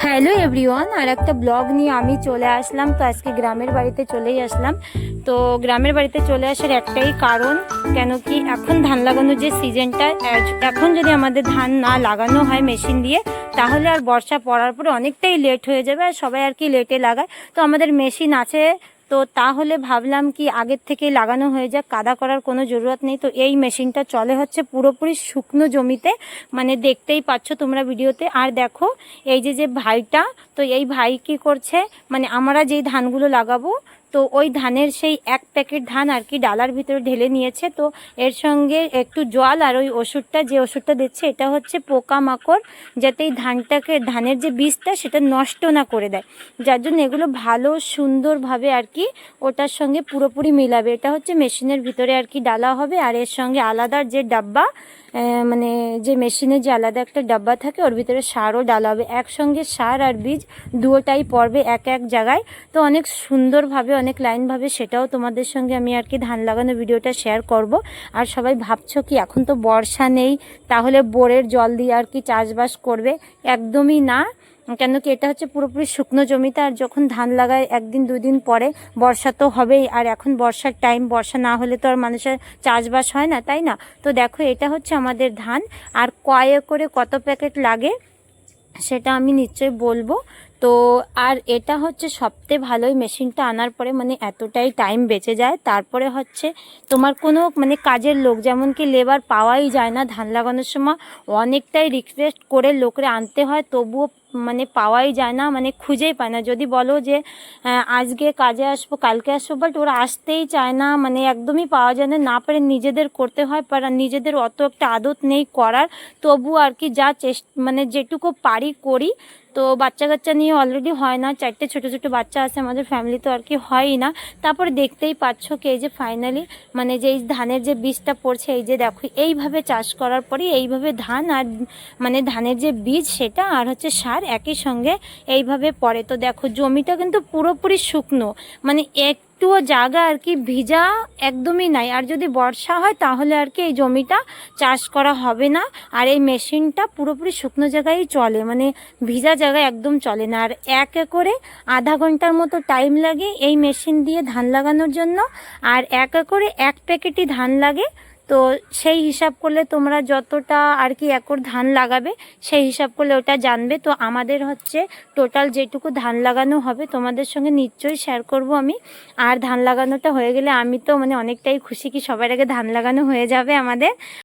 Hello everyone, আর একটা blog নিয়ে আমি চলে আসলাম। তো আজকে গ্রামের বাড়িতে চলেই আসলাম। তো গ্রামের বাড়িতে চলে আসার একটাই কারণ, কেন কি এখন ধান লাগানোর যে সিজনটা এখন যদি আমাদের ধান না লাগানো হয় মেশিন দিয়ে, তাহলে আর বর্ষা পড়ার পরে অনেকটাই লেট হয়ে যাবে আর সবাই আর কি লেটে লাগায়। তো আমাদের মেশিন আছে তো তাহলে ভাবলাম কি আগের থেকে লাগানো হয়ে যাক, কাদা করার কোনো জরুরত নেই। তো এই মেশিনটা চলে হচ্ছে পুরোপুরি শুকনো জমিতে মানে দেখতেই পাচ্ছ তোমরা ভিডিওতে। আর দেখো, এই যে যে ভাইটা, তো এই ভাই কি করছে? মানে আমরা যেই ধানগুলো লাগাবো তো ওই ধানের সেই এক প্যাকেট ধান আর কি ডালার ভিতরে ঢেলে নিয়েছে। তো এর সঙ্গে একটু জল আর ওই ওষুধটা, যে ওষুধটা দিচ্ছে, এটা হচ্ছে পোকামাকড়, যাতে এই ধানটাকে, ধানের যে বীজটা, সেটা নষ্ট না করে দেয়। যার জন্য এগুলো ভালো, সুন্দরভাবে আর কি ওটার সঙ্গে পুরোপুরি মিলাবে। এটা হচ্ছে মেশিনের ভিতরে আর কি ডালা হবে, আর এর সঙ্গে আলাদার যে ডাব্বা মানে যে মেশিনের যে আলাদা একটা ডাব্বা থাকে, ওর ভিতরে সারও ডালা হবে। একসঙ্গে সার আর বীজ দুটোটাই পড়বে এক এক জায়গায়। তো অনেক সুন্দরভাবে অনেক লাইনভাবে সেটাও তোমাদের সঙ্গে আমি আর কি ধান লাগানো ভিডিওটা শেয়ার করব। আর সবাই ভাবছ কি, এখন তো বর্ষা নেই, তাহলে বোরের জল দিয়ে আর কি চাষবাস করবে? একদমই না। কেন কি এটা হচ্ছে পুরোপুরি শুকনো জমিতে আর যখন ধান লাগায় একদিন দুই দিন পরে বর্ষা তো হবেই। আর এখন বর্ষার টাইম বর্ষা না হলে তো আর মানুষের চাষবাস হয় না, তাই না? তো দেখো, এটা হচ্ছে আমাদের ধান। আর কয়ে করে কত প্যাকেট লাগে, সেটা আমি নিশ্চয়ই বলব। তো আর এটা হচ্ছে সবথেকে ভালোই মেশিনটা আনার পরে মানে এতটাই টাইম বেঁচে যায়। তারপরে হচ্ছে তোমার কোনো মানে কাজের লোক যেমন কি লেবার পাওয়াই যায় না ধান লাগানোর সময়, অনেকটাই রিকোয়েস্ট করে লোকরে আনতে হয়, তবুও মানে পাওয়াই যায় না মানে খুঁজেই পায় না। যদি বলো যে আজকে কাজে আসব, কালকে আসব বাট ওরা আসতেই চায় না মানে একদমই পাওয়া যায় না। না পারে নিজেদের করতে হয় পার নিজেদের অত একটা আদত নেই করার। তবু আর কি যা চেষ্টা মানে যেটুকু পারি করি তো বাচ্চা কাচ্চা নিয়ে অলরেডি হয় না। চারটে ছোট ছোট বাচ্চা আছে আমাদের ফ্যামিলি তো আর কি হয়ই না। তারপর দেখতেই পাচ্ছ কি, এই যে ফাইনালি মানে যে এই ধানের যে বীজটা পড়ছে, এই যে দেখো, এইভাবে চাষ করার পরে এইভাবে ধান আর মানে ধানের যে বীজ সেটা আর হচ্ছে সার একই সঙ্গে এইভাবে পড়ে। তো দেখো, জমিটা কিন্তু পুরোপুরি শুকনো। মানে একটুও জায়গা আর কি ভিজা একদমই নাই। আর যদি বর্ষা হয় তাহলে আর কি এই জমিটা চাষ করা হবে না। আর এই মেশিনটা পুরোপুরি শুকনো জায়গায় চলে মানে ভিজা জায়গায় একদম চলে না। আর এক করে আধা ঘণ্টার মতো টাইম লাগে এই মেশিন দিয়ে ধান লাগানোর জন্য। আর এক একরে এক প্যাকেটই ধান লাগে। তো সেই হিসাব করলে তোমরা যতটা আর কি একর ধান লাগাবে, সেই হিসাব করলে ওটা জানবে। তো আমাদের হচ্ছে টোটাল যেটুকু ধান লাগানো হবে, তোমাদের সঙ্গে নিশ্চয়ই শেয়ার করব আমি। আর ধান লাগানোটা হয়ে গেলে আমি তো মানে অনেকটাই খুশি কি সবার আগে ধান লাগানো হয়ে যাবে আমাদের।